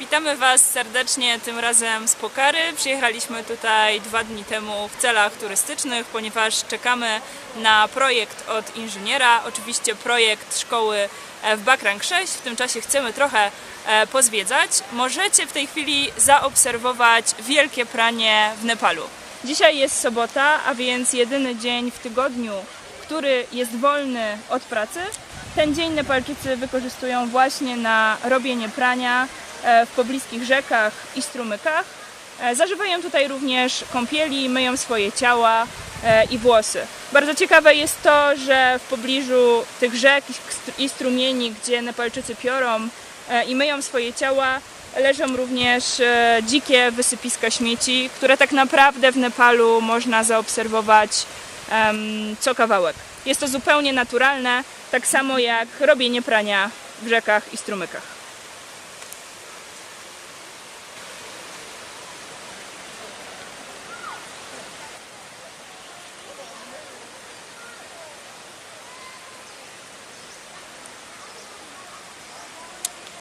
Witamy Was serdecznie, tym razem z Pokary. Przyjechaliśmy tutaj dwa dni temu w celach turystycznych, ponieważ czekamy na projekt od inżyniera. Oczywiście projekt szkoły e, w Bakrang 6. W tym czasie chcemy trochę e, pozwiedzać. Możecie w tej chwili zaobserwować wielkie pranie w Nepalu. Dzisiaj jest sobota, a więc jedyny dzień w tygodniu, który jest wolny od pracy. Ten dzień Nepalczycy wykorzystują właśnie na robienie prania w pobliskich rzekach i strumykach. E, Zażywają tutaj również kąpieli, myją swoje ciała e, i włosy. Bardzo ciekawe jest to, że w pobliżu tych rzek i str- i strumieni, gdzie Nepalczycy piorą e, i myją swoje ciała, leżą również e, dzikie wysypiska śmieci, które tak naprawdę w Nepalu można zaobserwować co kawałek. Jest to zupełnie naturalne, tak samo jak robienie prania w rzekach i strumykach.